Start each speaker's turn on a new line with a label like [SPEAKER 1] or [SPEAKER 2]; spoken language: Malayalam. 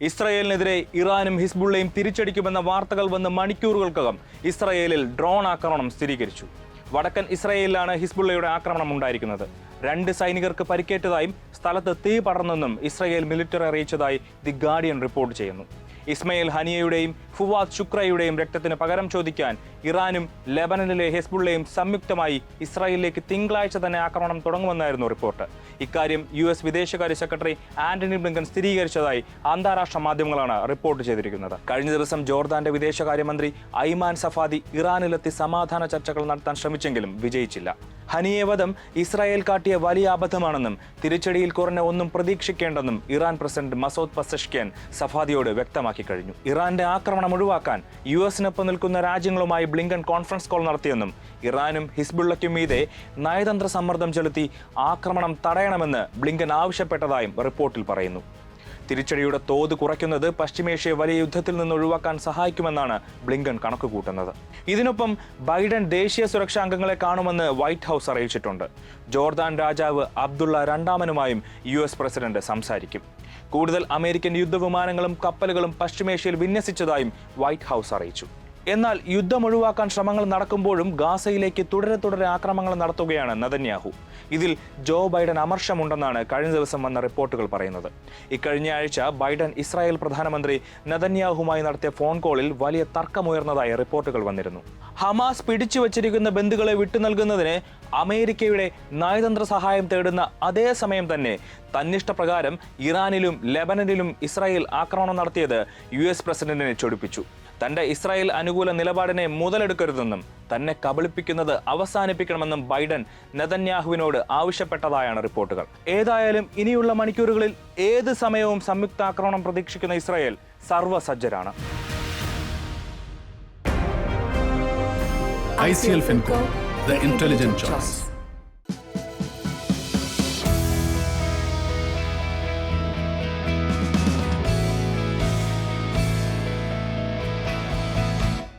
[SPEAKER 1] ഇസ്രയേലിനെതിരെ ഇറാനും ഹിസ്ബുള്ളയും തിരിച്ചടിക്കുമെന്ന വാർത്തകൾ വന്ന് മണിക്കൂറുകൾക്കകം ഇസ്രയേലിൽ ഡ്രോൺ ആക്രമണം സ്ഥിരീകരിച്ചു. വടക്കൻ ഇസ്രയേലിലാണ് ഹിസ്ബുള്ളയുടെ ആക്രമണം ഉണ്ടായിരിക്കുന്നത്. രണ്ട് സൈനികർക്ക് പരിക്കേറ്റതായും സ്ഥലത്ത് തീ പടർന്നെന്നും ഇസ്രയേൽ മിലിറ്ററി അറിയിച്ചതായി ദി ഗാർഡിയൻ റിപ്പോർട്ട് ചെയ്യുന്നു. ഇസ്മയിൽ ഹനിയയുടെയും ഫുവാദ് ശുക്രയുടെയും രക്തത്തിന് പകരം ചോദിക്കാൻ ഇറാനും ലെബനനിലെ ഹെസ്ബുള്ളയും സംയുക്തമായി ഇസ്രായേലിലേക്ക് തിങ്കളാഴ്ച തന്നെ ആക്രമണം തുടങ്ങുമെന്നായിരുന്നു റിപ്പോർട്ട്. ഇക്കാര്യം യു എസ് വിദേശകാര്യ സെക്രട്ടറി ആന്റണി ബ്ലിങ്കൻ സ്ഥിരീകരിച്ചതായി അന്താരാഷ്ട്ര മാധ്യമങ്ങളാണ് റിപ്പോർട്ട് ചെയ്തിരിക്കുന്നത്. കഴിഞ്ഞ ദിവസം ജോർദാന്റെ വിദേശകാര്യമന്ത്രി ഐമാൻ സഫാദി ഇറാനിലെത്തി സമാധാന ചർച്ചകൾ നടത്താൻ ശ്രമിച്ചെങ്കിലും വിജയിച്ചില്ല. ഹനിയെ വധം ഇസ്രായേൽ കാട്ടിയ വലിയ അബദ്ധമാണെന്നും തിരിച്ചടിയിൽ കുറഞ്ഞ ഒന്നും പ്രതീക്ഷിക്കേണ്ടെന്നും ഇറാൻ പ്രസിഡന്റ് മസോദ് പസഷ്കിയൻ സഫാദിയോട് വ്യക്തമാക്കി കഴിഞ്ഞു. ഇറാന്റെ ആക്രമണം ഒഴിവാക്കാൻ യു എസിനൊപ്പം നിൽക്കുന്ന രാജ്യങ്ങളുമായി ബ്ലിങ്കൻ കോൺഫറൻസ് കോൾ നടത്തിയെന്നും ഇറാനും ഹിസ്ബുള്ളയ്ക്കും മീതെ നയതന്ത്ര സമ്മർദ്ദം ചെലുത്തി ആക്രമണം തടയണമെന്ന് ബ്ലിങ്കൻ ആവശ്യപ്പെട്ടതായും റിപ്പോർട്ടിൽ പറയുന്നു. തിരിച്ചടിയുടെ തോത് കുറയ്ക്കുന്നത് പശ്ചിമേഷ്യയെ വലിയ യുദ്ധത്തിൽ നിന്ന് ഒഴിവാക്കാൻ സഹായിക്കുമെന്നാണ് ബ്ലിങ്കൻ കണക്കുകൂട്ടുന്നത്. ഇതിനൊപ്പം ബൈഡൻ ദേശീയ സുരക്ഷാ അംഗങ്ങളെ കാണുമെന്ന് വൈറ്റ് ഹൗസ് അറിയിച്ചിട്ടുണ്ട്. ജോർദാൻ രാജാവ് അബ്ദുള്ള രണ്ടാമനുമായും യു എസ് പ്രസിഡന്റ് സംസാരിക്കും. കൂടുതൽ അമേരിക്കൻ യുദ്ധവിമാനങ്ങളും കപ്പലുകളും പശ്ചിമേഷ്യയിൽ വിന്യസിച്ചതായും വൈറ്റ് ഹൗസ് അറിയിച്ചു. എന്നാൽ യുദ്ധം ഒഴിവാക്കാൻ ശ്രമങ്ങൾ നടക്കുമ്പോഴും ഗാസയിലേക്ക് തുടരെ തുടരെ ആക്രമണങ്ങൾ നടത്തുകയാണ് നതന്യാഹു. ഇതിൽ ജോ ബൈഡൻ അമർഷമുണ്ടെന്നാണ് കഴിഞ്ഞ ദിവസം വന്ന റിപ്പോർട്ടുകൾ പറയുന്നത്. ഇക്കഴിഞ്ഞ ആഴ്ച ബൈഡൻ ഇസ്രായേൽ പ്രധാനമന്ത്രി നതന്യാഹുമായി നടത്തിയ ഫോൺ കോളിൽ വലിയ തർക്കമുയർന്നതായി റിപ്പോർട്ടുകൾ വന്നിരുന്നു. ഹമാസ് പിടിച്ചു വച്ചിരിക്കുന്ന ബന്ധുക്കളെ വിട്ടു നൽകുന്നതിന് അമേരിക്കയുടെ നയതന്ത്ര സഹായം തേടുന്ന അതേ സമയം തന്നെ തന്നിഷ്ടപ്രകാരം ഇറാനിലും ലെബനനിലും ഇസ്രായേൽ ആക്രമണം നടത്തിയത് യു എസ് പ്രസിഡന്റിനെ ചൊടിപ്പിച്ചു. തന്റെ ഇസ്രായേൽ അനുകൂല നിലപാടിനെ മുതലെടുക്കരുതെന്നും തന്നെ കബളിപ്പിക്കുന്നത് അവസാനിപ്പിക്കണമെന്നും ബൈഡൻ നെതന്യാഹുവിനോട് ആവശ്യപ്പെട്ടതായാണ് റിപ്പോർട്ടുകൾ ഏതായാലും ഇനിയുള്ള മണിക്കൂറുകളിൽ ഏത് സമയവും സംയുക്ത ആക്രമണം പ്രതീക്ഷിക്കുന്ന ഇസ്രായേൽ സർവസജ്ജരാണ്
[SPEAKER 2] ICL FinCo, the intelligent choice.